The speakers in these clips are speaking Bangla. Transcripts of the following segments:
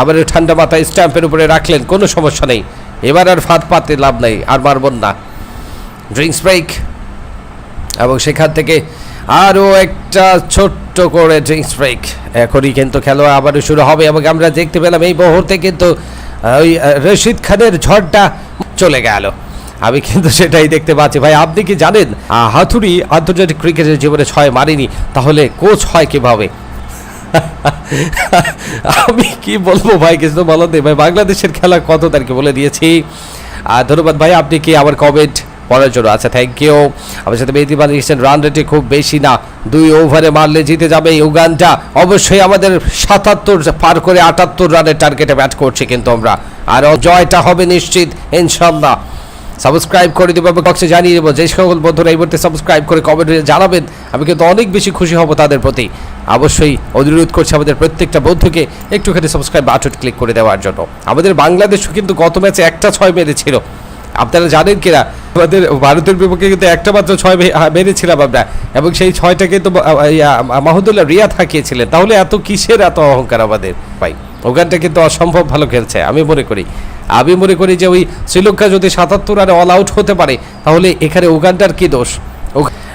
আবার ঠান্ডা মাথায় স্ট্যাম্পের উপরে রাখলেন, কোনো সমস্যা নেই। এবার আর ফাঁদ পাতে লাভ নেই, আর মারবেন না। ড্রিঙ্কস ব্রেক, এবং সেখান থেকে আরও একটা ছোট্ট করে ড্রিঙ্কস ব্রেক। এখনই কিন্তু খেলা আবারও শুরু হবে, এবং আমরা দেখতে পেলাম এই মুহূর্তে কিন্তু ওই রশিদ খানের ঝড়টা চলে গেল। আমি কিন্তু সেটাই দেখতে পাচ্ছি। ভাই, আপনি কি জানেন হাতুড়ি আন্তর্জাতিক ক্রিকেটের জীবনে ছয় মারেনি, তাহলে কোচ হয় কীভাবে? আমি কি বলব ভাই, কিছু তো বলো ভাই, বাংলাদেশের খেলা কত তারিখে বলে দিয়েছি? আর ধন্যবাদ ভাই, আপনি কি আমার কমেন্ট পড়ার জন্য? আচ্ছা থ্যাংক ইউ আমার সাথে মেহেদি লিখেছেন রান রেটে খুব বেশি না। দুই ওভারে মারলে জিতে যাবে উগানটা অবশ্যই আমাদের সাতাত্তর পার করে আটাত্তর রানের টার্গেটে ব্যাট করছি কিন্তু আমরা। আর জয়টা হবে নিশ্চিত, ইনশাল্লাহ। সাবস্ক্রাইব করে দেবো এবং বক্সে জানিয়ে দেবো। যে সকল বন্ধুরা এই মুহূর্তে সাবস্ক্রাইব করে কমেন্টে জানাবেন আমি কিন্তু অনেক বেশি খুশি হব তাদের প্রতি। অবশ্যই অনুরোধ করছি আমাদের প্রত্যেকটা বন্ধুকে একটুখানি সাবস্ক্রাইব বাটন ক্লিক করে দেওয়ার জন্য। আমাদের বাংলাদেশও কিন্তু গত ম্যাচে একটা ছয় মেরেছিল। আপনারা জানেন কিনা? আমাদের ভারতের বিপক্ষে কিন্তু একটা মাত্র ছয় মেরেছিলাম আমরা। এবং সেই ছয়টা কিন্তু আহ, মাহমুদুল্লাহ রিয়া থাকিয়েছিলেন তাহলে এত কিসের এত অহংকার আমাদের? ভাই ওখানটা কিন্তু অসম্ভব ভালো খেলছে আমি মনে করি। আমি মনে করি যে ওই শ্রীলঙ্কা যদি সাতাত্তর রানে অল আউট হতে পারে, তাহলে এখানে উগান্ডার কি দোষ?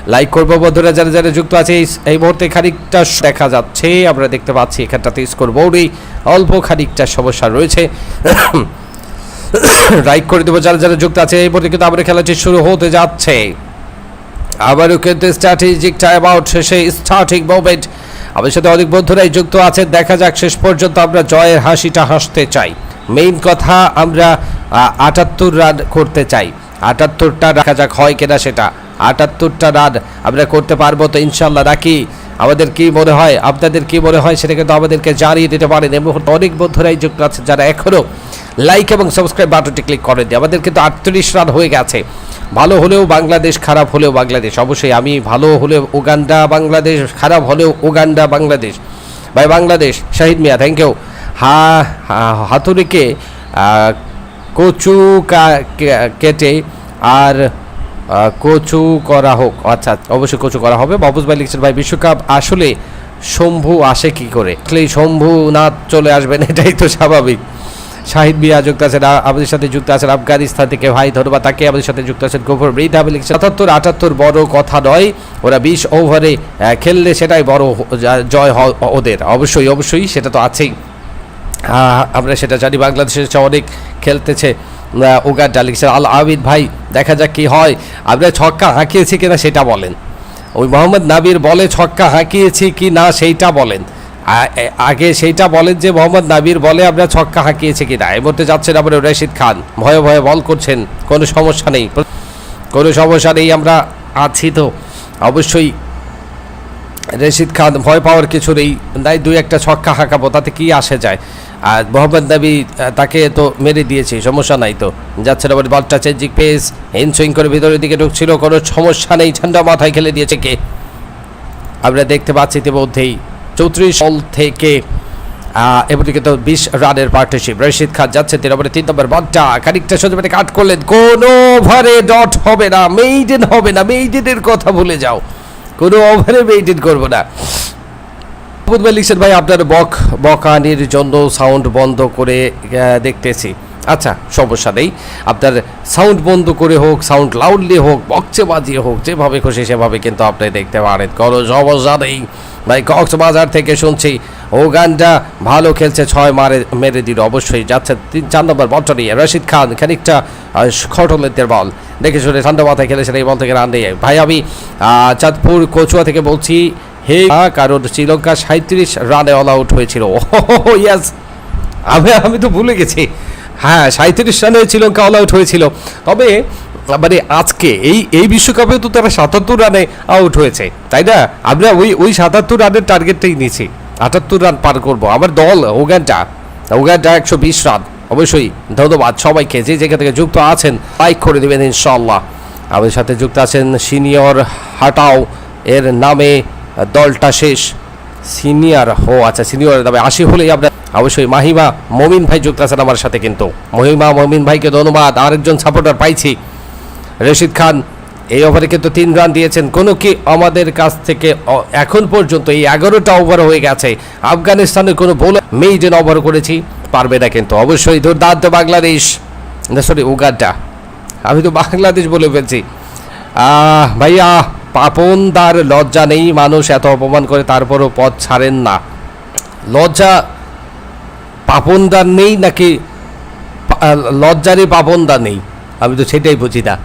লাইক করব বন্ধুরা, যারা যারা যুক্ত আছে, এই- মুহূর্তে খানিকটা দেখা যাচ্ছে, আমরা দেখতে পাচ্ছি এখানটাতে স্কোর বোর্ডেই অল্প খানিকটা সমস্যা রয়েছে। লাইক করে দেবো, যারা যারা যুক্ত আছে, এই মুহূর্তে কিন্তু আমাদের খেলাটি শুরু হতে যাচ্ছে। আবারও কিন্তু স্ট্র্যাটেজিক টাইম আউট শেষে স্টার্টিং মোমেন্ট আমাদের সাথে অনেক বন্ধুরাই যুক্ত আছে, দেখা যাক শেষ পর্যন্ত আমরা জয়ের হাসিটা হাসতে চাই। মেইন কথা আমরা আটাত্তর রান করতে চাই। আটাত্তরটা রাখা যাক, হয় কিনা সেটা। আটাত্তরটা রান আমরা করতে পারব তো ইনশাল্লাহ নাকি আমাদের কি মনে হয়, আপনাদের কি মনে হয়, সেটা কিন্তু আমাদেরকে জানিয়ে দিতে পারেন। এই মুহূর্তে অনেক বন্ধুরাই যুক্ত আছে যারা এখনও লাইক এবং সাবস্ক্রাইব বাটনটি ক্লিক করেন আমাদের কিন্তু আটত্রিশ রান হয়ে গেছে। ভালো হলেও বাংলাদেশ, খারাপ হলেও বাংলাদেশ। অবশ্যই আমি ভালো হলেও উগান্ডা, বাংলাদেশ, খারাপ হলেও উগান্ডা, বাংলাদেশ। ভাই, বাংলাদেশ। শাহিদ মিয়া থ্যাংক ইউ হা হাতুড়িকে কচু কেটে আর কচু করা হোক। আচ্ছা অবশ্যই কচু করা হবে। বাবুজ ভাই লিখছেন, ভাই, বিশ্বকাপ আসলে শম্ভু আসে কি করে? শম্ভু না চলে আসবেন, এটাই তো স্বাভাবিক। শাহিদ বিয়া যুক্ত আছেন আমাদের সাথে যুক্ত আছেন আফগানিস্তান থেকে। ভাই, ধন্যবাদ। তাকে আমাদের সাথে যুক্ত আছেন গোফর মৃধা লিখছেন, সাতাত্তর, আটাত্তর বড় কথা নয়, ওরা বিশ ওভারে খেললে সেটাই বড় জয় হয় ওদের। অবশ্যই অবশ্যই, সেটা তো আছেই। আমরা সেটা জানি বাংলাদেশের অনেক খেলতেছে উগান্ডা লিখছেন আল আবিদ ভাই, দেখা যাক কি হয়। আমরা ছক্কা হাঁকিয়েছি কিনা সেটা বলেন। ওই মোহাম্মদ নাবির বলে ছক্কা হাঁকিয়েছি কি না সেইটা বলেন। আগে সেইটা বলেন যে মোহাম্মদ নাবির বলে আমরা ছক্কা হাঁকিয়েছি কিনা। এই মধ্যে যাচ্ছেন আমরা রশিদ খান। ভয়ে ভয়ে বল করছেন, কোনো সমস্যা নেই। কোনো সমস্যা নেই, আমরা আছি তো। অবশ্যই রশিদ খান ভয় পাওয়ার কিছু নেই। নাই, দুই একটা ছক্কা হাঁকাবো, তাতে কি আসে যায়? আর মোহাম্মদ নবী তাকে তো মেরে দিয়েছে, সমস্যা নাই তো। যাচ্ছে না বলটা চেঞ্জিং পেস হেন সুইং করে ভিতরের দিকে ঢুকছিল, কোনো সমস্যা নেই ঠান্ডা মাথায় খেলে দিয়েছে কে? আমরা দেখতে পাচ্ছি ইতিমধ্যেই চৌত্রিশ বল থেকে এমনকি তো বিশ রানের পার্টনারশিপ রশিদ খান যাচ্ছে তিন নম্বরে, তিন নম্বর বলটা খানিকটা সোজা মানে কাট করলেন, কোনো ওভারে ডট হবে না মেইডেন হবে না মেইডেনের কথা ভুলে যাও। কোনো ওভারে মেইডেন করব না। বুধবার লিখছেন ভাই, আপনার বক, বকানির জন্য সাউন্ড বন্ধ করে দেখতেছি। আচ্ছা সমস্যা নেই। আপনার সাউন্ড বন্ধ করে হোক, সাউন্ড লাউডলি হোক বক্সে বাজিয়ে হোক, যেভাবে খুশি সেভাবে কিন্তু আপনি দেখতে পারেন। কোনো সমস্যা নেই। ভাই, কক্সবাজার থেকে শুনছি ও গানটা ভালো খেলছে, ছয় মারে মেরে দিল, অবশ্যই যাচ্ছে। তিন চার নম্বর বলটা নিয়ে রশিদ খান, খানিকটা খটলের বল দেখে শুনে ঠান্ডা মাথায় খেলেছেন এই বল থেকে রান দিয়ে ভাই, আমি চাঁদপুর, কচুয়া থেকে বলছি হে কারণ শ্রীলঙ্কা সাঁত্রিশ রানে অল আউট হয়েছিল। ইয়াস আমি আমি তো ভুলে গেছি। হ্যাঁ সাঁত্রিশ রানে শ্রীলঙ্কা অল আউট হয়েছিল। তবে মানে আজকে এই এই বিশ্বকাপে তো তারা সাতাত্তর রানে আউট হয়েছে। তাই না? আমরা ওই ওই সাতাত্তর রানের টার্গেটটাই নিয়েছি। আটাত্তর রান পার করব। আমার দল ওগানটা ওগানটা একশো বিশ রান। অবশ্যই ধন্যবাদ সবাইকে। যে জায়গা থেকে যুক্ত আছেন লাইক করে দেবেন ইনশাল্লাহ আমাদের সাথে যুক্ত আছেন সিনিয়র হাটাও। এর নামে দলটা শেষ। সিনিয়র ও আচ্ছা সিনিয়র, তবে আশি হলেই আপনার অবশ্যই মাহিমা, মমিন ভাই যুক্ত আছেন আমার সাথে কিন্তু। মহিমা, মমিন ভাইকে ধন্যবাদ আরেকজন সাপোর্টার পাইছি। রশিদ খান, এই ওভারে কিন্তু তিন রান দিয়েছেন। কোনো কি আমাদের কাছ থেকে এখন পর্যন্ত এই এগারোটা ওভার হয়ে গেছে। আফগানিস্তানের কোনো বোল মেইডেন ওভার করেছি, পারবে না কিন্তু। অবশ্যই দুর্দান্ত বাংলাদেশ। সরি উগাড্ডা আমি তো বাংলাদেশ বলে ফেলছি। ভাইয়া পাপনদার লজ্জা নেই, মানুষ এত অপমান করে, তারপরও পথ ছাড়েন না। লজ্জা পাপনদার নেই নাকি লজ্জারই পাপনদার নেই? আমি তো সেটাই বুঝি না।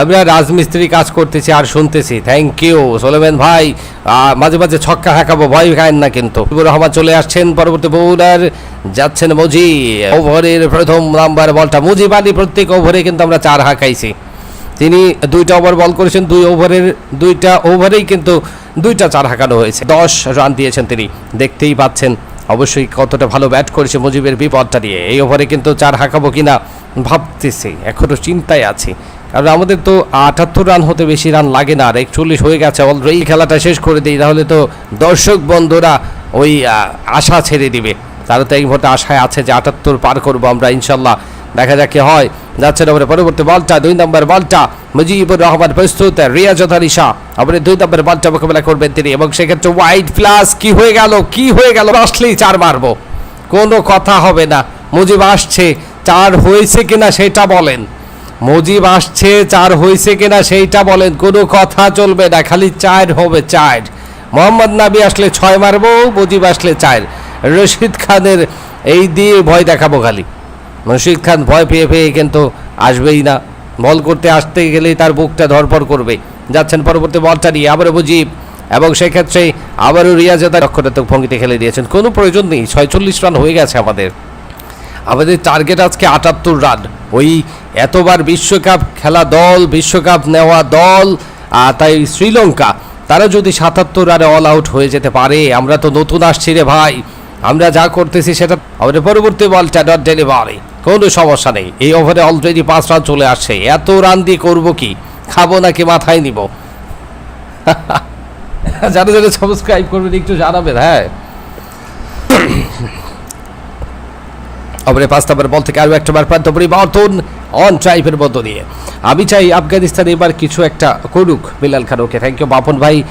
আমরা রাজমিস্ত্রি কাজ করতেছি আর শুনতেছি। থ্যাংক ইউ সোলেমেন ভাই। মাঝে মাঝে ছক্কা হাঁকাবো, ভয় খায়েন না কিন্তু। রহমান চলে আসছেন, পরবর্তী বোলার যাচ্ছেন মুজি ওভারের প্রথম নাম্বার বলটা মুজিব প্রত্যেক ওভারে কিন্তু আমরা চার হাঁকাইছি। তিনি দুইটা ওভার বল করেছেন, দুই ওভারের দুইটা ওভারেই কিন্তু দুইটা চার হাঁকানো হয়েছে। দশ রান দিয়েছেন তিনি। দেখতেই পাচ্ছেন, অবশ্যই কতটা ভালো ব্যাট করেছে মুজিবের বিপদটা নিয়ে। এই ওভারে কিন্তু চার হাঁকাবো কিনা ভাবতেছি এখনও চিন্তায় আছি। কারণ আমাদের তো আটাত্তর রান হতে বেশি রান লাগে না, আর একচল্লিশ হয়ে গেছে অলরেডি খেলাটা শেষ করে দিই, তাহলে তো দর্শক বন্ধুরা ওই আশা ছেড়ে দিবে। তারা তো এই মুহূর্তে আশায় আছে যে আটাত্তর পার করব আমরা, ইনশাল্লাহ। দেখা যাক কি হয়। যাচ্ছে ওপরে পরবর্তী বলটা দুই নম্বর বলটা মুজিবুর রহমান প্রস্তুত রিয়াজত আলী শাহ। দুই নম্বর বলটা মোকাবেলা করবেন তিনি। এবং সেক্ষেত্রে হোয়াইট প্লাস কি হয়ে গেল? কি হয়ে গেল? আসলেই চার মারবো। কোনো কথা হবে না। মুজিব আসছে, চার হয়েছে কিনা সেটা বলেন। মুজিব আসছে, চার হয়েছে কিনা সেইটা বলেন। কোনো কথা চলবে না, খালি চার হবে চার। মোহাম্মদ নাবি আসলে ছয় মারবো, মুজিব আসলে চার। রশিদ খানের এই দিয়ে ভয় দেখাবো খালি। রশিদ খান ভয় পেয়ে পেয়ে কিন্তু আসবেই না। বল করতে আসতে গেলেই তার বুকটা ধরপড় করবে। যাচ্ছেন পরবর্তী বলটা নিয়ে আবারও মুজিব এবং সেক্ষেত্রে আবারও রিয়াজে তার রক্ষণাত্মক ভঙ্গিতে খেলে দিয়েছেন। কোনো প্রয়োজন নেই, ছয়চল্লিশ রান হয়ে গেছে আমাদের। আমাদের টার্গেট আজকে আটাত্তর রান। ওই এতবার বিশ্বকাপ খেলা দল, বিশ্বকাপ নেওয়া দল তাই শ্রীলঙ্কা, তারা যদি সাতাত্তর রানে অল আউট হয়ে যেতে পারে, আমরা তো নতুন আসছি রে ভাই। আমরা যা করতেছি সেটা আমাদের পরবর্তী বলটা ডট ডেলিভারি কোনো সমস্যা নেই। এই ওভারে অলরেডি পাঁচ রান চলে আসছে। এত রান দিয়ে করব কি? খাব নাকি মাথায় নিব? যারা যারা সাবস্ক্রাইব করবেন, একটু জানাবেন হ্যাঁ। ওভারে পাঁচ নম্বর বল থেকে আরও একটা বার প্রান্ত পরিবর্তন অন ড্রাইভের মধ্য দিয়ে। আমি চাই আফগানিস্তান এবার কিছু একটা করুক, Bilal Khan. Okay thank you Papon ভাই।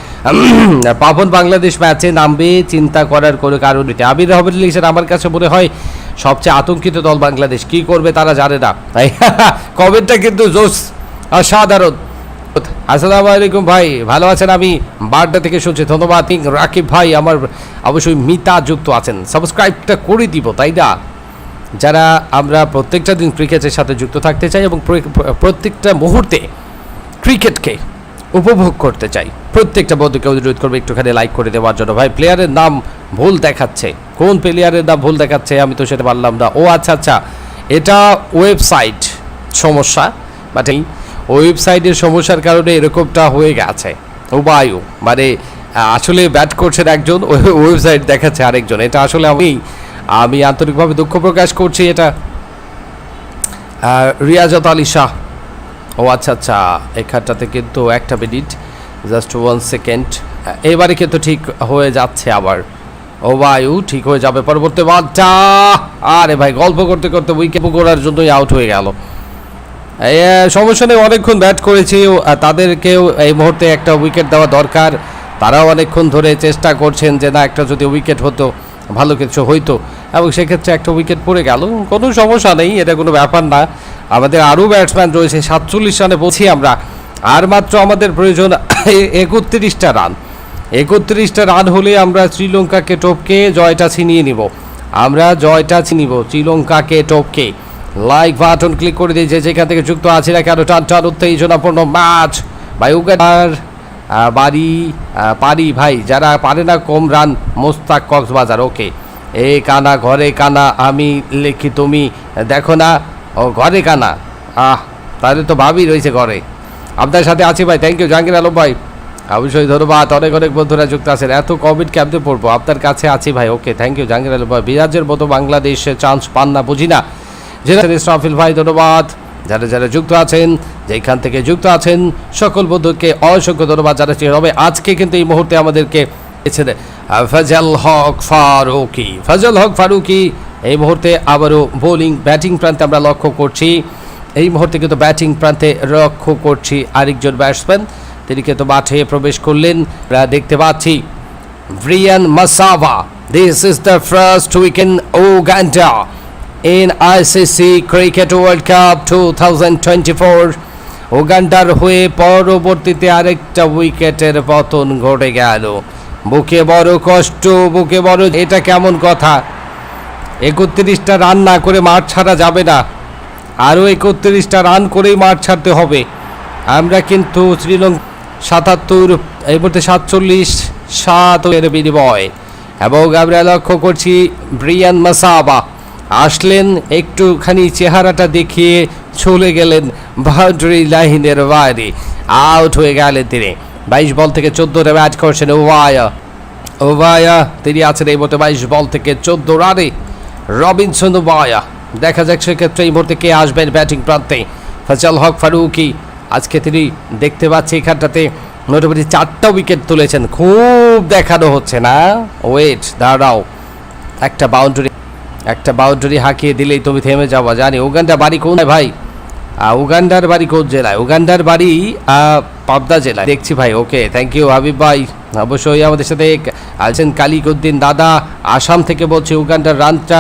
পাপন বাংলাদেশ ম্যাচে নামবে, চিন্তা করার কোনো কারণ নেই। আবির রহমান লিখছেন, আমার কাছে মনে হয় সবচেয়ে আতঙ্কিত দল বাংলাদেশ। কি করবে তারা জানে না। তাই কমেন্টটা কিন্তু জোস, অসাধারণ। আসসালামু আলাইকুম ভাই, ভালো আছেন আমি? বাড্ডা থেকে শুনছি, ধন্যবাদ। রাকিব ভাই, আমার অবশ্যই মিতা যুক্ত আছেন। সাবস্ক্রাইবটা করে দিব, তাই না? যারা আমরা প্রত্যেকটা দিন ক্রিকেটের সাথে যুক্ত থাকতে চাই এবং প্রত্যেকটা মুহূর্তে ক্রিকেটকে উপভোগ করতে চাই। প্রত্যেকটা বন্ধুকে অনুরোধ করবে একটুখানি লাইক করে দেওয়ার জন্য। ভাই প্লেয়ারের নাম ভুল দেখাচ্ছে। কোন প্লেয়ারের নাম ভুল দেখাচ্ছে, আমি তো সেটা পারলাম না। ও আচ্ছা আচ্ছা এটা ওয়েবসাইট সমস্যা বাট এই ওয়েবসাইটের সমস্যার কারণে এরকমটা হয়ে গেছে। উবায়ু মানে আসলে ব্যাট করছেন একজন ওয়েবসাইট দেখাচ্ছে আরেকজন। এটা আসলে আমি আমি আন্তরিকভাবে দুঃখ প্রকাশ করছি এটা। রিয়াজত আলী শাহ। ও আচ্ছা আচ্ছা এখানটাতে কিন্তু একটা মিনিট জাস্ট ওয়ান সেকেন্ড এবারে কিন্তু ঠিক হয়ে যাচ্ছে আবার। ও বায়ু ঠিক হয়ে যাবে। পরবর্তী বাচ্চা আরে ভাই, গল্প করতে করতে উইকেট করার জন্যই আউট হয়ে গেল। সমস্যা নেই, অনেকক্ষণ ব্যাট করেছি। তাদেরকেও এই মুহূর্তে একটা উইকেট দেওয়া দরকার। তারাও অনেকক্ষণ ধরে চেষ্টা করছেন যে, না, একটা যদি উইকেট হতো, ভালো কিছু হইতো। এবং সেক্ষেত্রে একটা উইকেট পড়ে গেল। কোনো সমস্যা নেই, এটা কোনো ব্যাপার না। আমাদের আরও ব্যাটসম্যান রয়েছে। সাতচল্লিশ রানে পৌঁছি আমরা। আর মাত্র আমাদের প্রয়োজন একত্রিশটা রান একত্রিশটা রান হলে আমরা শ্রীলঙ্কাকে টপকে জয়টা ছিনিয়ে নিব। আমরা জয়টা ছিনিব শ্রীলঙ্কাকে টপকে। লাইক বাটন ক্লিক করে দিয়ে যেখান থেকে যুক্ত আছে না কেন, টান টান উত্তেজনাপূর্ণ ম্যাচ ভাই উগার বাড়ি পারি ভাই, যারা পারে না কম রান, মোস্তাক কক্সবাজার ওকে এ কানা, ঘরে কানা, আমি লেখি তুমি, দেখো না, ও ঘরে কানা। আহ, তাহলে তো ভাবি রয়েছে ঘরে। আপনার সাথে আছি ভাই থ্যাংক ইউ জাহাঙ্গীর আলম ভাই। অবশ্যই ধন্যবাদ। অনেক অনেক বন্ধুরা যুক্ত আছেন। এত কোভিড ক্যাম্পে পড়ব? আপনার কাছে আছি ভাই। Okay thank you Jahangir Alam ভাই। বিরাজের মতো বাংলাদেশে চান্স পান না, বুঝি না। যেটা ইসরাফিল ভাই, ধন্যবাদ। যারা যারা যুক্ত আছেন, যেখান থেকে যুক্ত আছেন, সকল বন্ধুকে অসংখ্য ধন্যবাদ জানাচ্ছি। তবে আজকে কিন্তু এই মুহূর্তে আমাদেরকে এসেছে ফজল হক ফারুকি। ফজল হক ফারুকি, এই মুহূর্তে আবারও বোলিং ব্যাটিং প্রান্তে আমরা লক্ষ্য করছি। এই মুহূর্তে কিন্তু ব্যাটিং প্রান্তে লক্ষ্য করছি আরেকজন ব্যাটসম্যান তিনি কিন্তু মাঠে প্রবেশ করলেন। দেখতে পাচ্ছি Brian Masaba this is the first wicket Uganda in ICC cricket world cup two thousand twenty four ওগান্ডার হয়ে পরবর্তীতে আরেকটা উইকেটের পতন ঘটে গেল। বুকে বড় কষ্ট, বুকে বড় এটা কেমন কথা? একত্রিশটা রান না করে মাঠ ছাড়া যাবে না। আরও একত্রিশটা রান করেই মাঠ ছাড়তে হবে। আমরা কিন্তু শ্রীলঙ্কা সাতাত্তর, এই মুহূর্তে সাতচল্লিশ, সাত এর বিনিময়। এবং আমরা লক্ষ্য করছি ব্রিয়ান মাসাবা। আসলেন, একটুখানি চেহারাটা দেখিয়ে চলে গেলেন বাউন্ডারি লাইনের বাইরে। আউট হয়ে গেলেন তিনি। বাইশ বল থেকে চোদ্দোটা ব্যাট করছেন ওভায়া ওভায়া তিনি আছেন এই মুহূর্তে বাইশ বল থেকে চোদ্দ রানে। রবিনসন ওভায়া দেখা যাক সেক্ষেত্রে এই মুহূর্তে কে আসবেন ব্যাটিং প্রান্তে। ফজল হক ফারুকি আজকে তিনি দেখতে পাচ্ছি এখানটাতে মোটামুটি চারটা উইকেট তুলেছেন। খুব দেখানো হচ্ছে না? ওয়েট দাঁড়াও। একটা বাউন্ডারি একটা বাউন্ডারি হাঁকিয়ে দিলেই তুমি থেমে যাওয়া জানি উগান্ডা বাড়ি কোন ভাই? উগান্ডার বাড়ি কোন জেলায়? উগান্ডার বাড়ি পাবদা জেলায়। দেখছি ভাই ওকে থ্যাংক ইউ হাবিব ভাই। অবশ্যই আমাদের সাথে আছেন কালিকুদ্দিন দাদা। আসাম থেকে বলছে উগান্ডার রানটা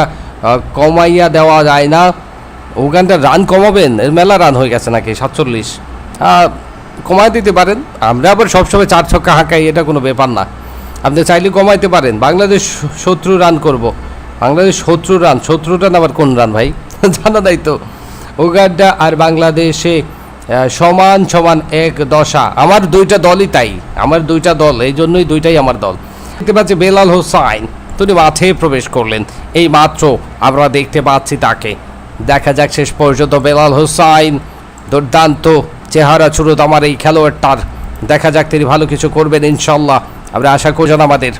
কমাইয়া দেওয়া যায় না। উগান্ডার রান কমাবেন? মেলা রান হয়ে গেছে নাকি? সাতচল্লিশ। কমায় দিতে পারেন। আমরা আবার সবসময় চার ছক্কা হাঁকাই, এটা কোনো ব্যাপার না। আপনি চাইলে কমাইতে পারেন। বাংলাদেশ শত্রু রান করব। বাংলাদেশ শত্রু রান। শত্রু রান আবার কোন রান ভাই? জানা নাই তো। উগান্ডা আর বাংলাদেশে সমান সমান এক দশা। আমার দুইটা দলই তাই। আমার দুইটা দল, এই জন্যই দুইটাই আমার দল। দেখতে পাচ্ছি বেলাল হোসাইন। তিনি মাঠে প্রবেশ করলেন। এই মাত্র আমরা দেখতে পাচ্ছি তাকে। দেখা যাক শেষ পর্যন্ত বেলাল হোসাইন দুর্দান্ত চেহারা চুরুত আমার এই খেলোয়াড়টার। দেখা যাক তিনি ভালো কিছু করবেন, ইনশাল্লাহ। আমরা আশা করছেন আমাদের।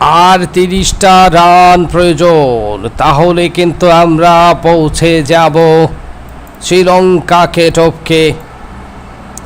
আর তিরিশটা রান প্রয়োজন, তাহলে কিন্তু আমরা পৌঁছে যাব শ্রীলঙ্কাকে টপকে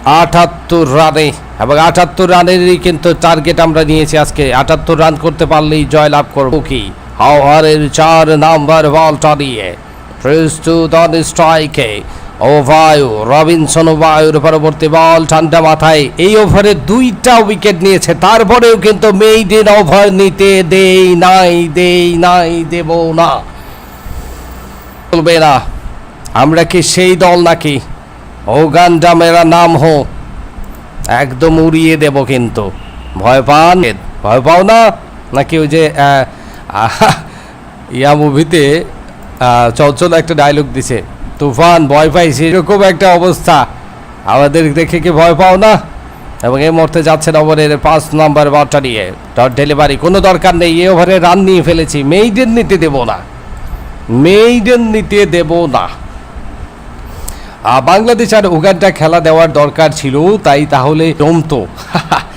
আটাত্তর রানে। এবং আটাত্তর রানেরই কিন্তু টার্গেট আমরা নিয়েছি আজকে। আটাত্তর রান করতে পারলেই জয়লাভ করব কি? হাওয়ারের চার নাম্বার বলটা নিয়ে। প্রস্তুত অন স্ট্রাইকে ও বায়ু রবিনসন বায়ুর পরবর্তী বল ঠান্ডা মাথায়। এই ওভারে দুইটা উইকেট নিয়েছে। তারপরেও কিন্তু মেইডেন ওভার নিতে দেই নাই দেই নাই, দেব না। বলবে না, আমরা কি সেই দল নাকি? ওগান্ডা মেরা নাম হো। একদম উড়িয়ে দেব কিন্তু। ভয় পান? ভয় পাও না? নাকি ওই যে ইয়া মুভিতে চঞ্চল একটা ডায়লগ দিছে। তুফান, ভয় পাইছি, এরকম একটা অবস্থা। আমাদের দেখে কি ভয় পাও না? এবং এই মুহূর্তে যাচ্ছেন ওভারের পাঁচ নাম্বার বলটা নিয়ে। ডট ডেলিভারি কোনো দরকার নেই, এই ওভারে রান নিয়ে ফেলেছি। মেইডেন নিতে দেব না। মেইডেন নিতে দেব না। বাংলাদেশ আর উগান্ডা খেলা দেওয়ার দরকার ছিল, তাই তাহলে জমতো।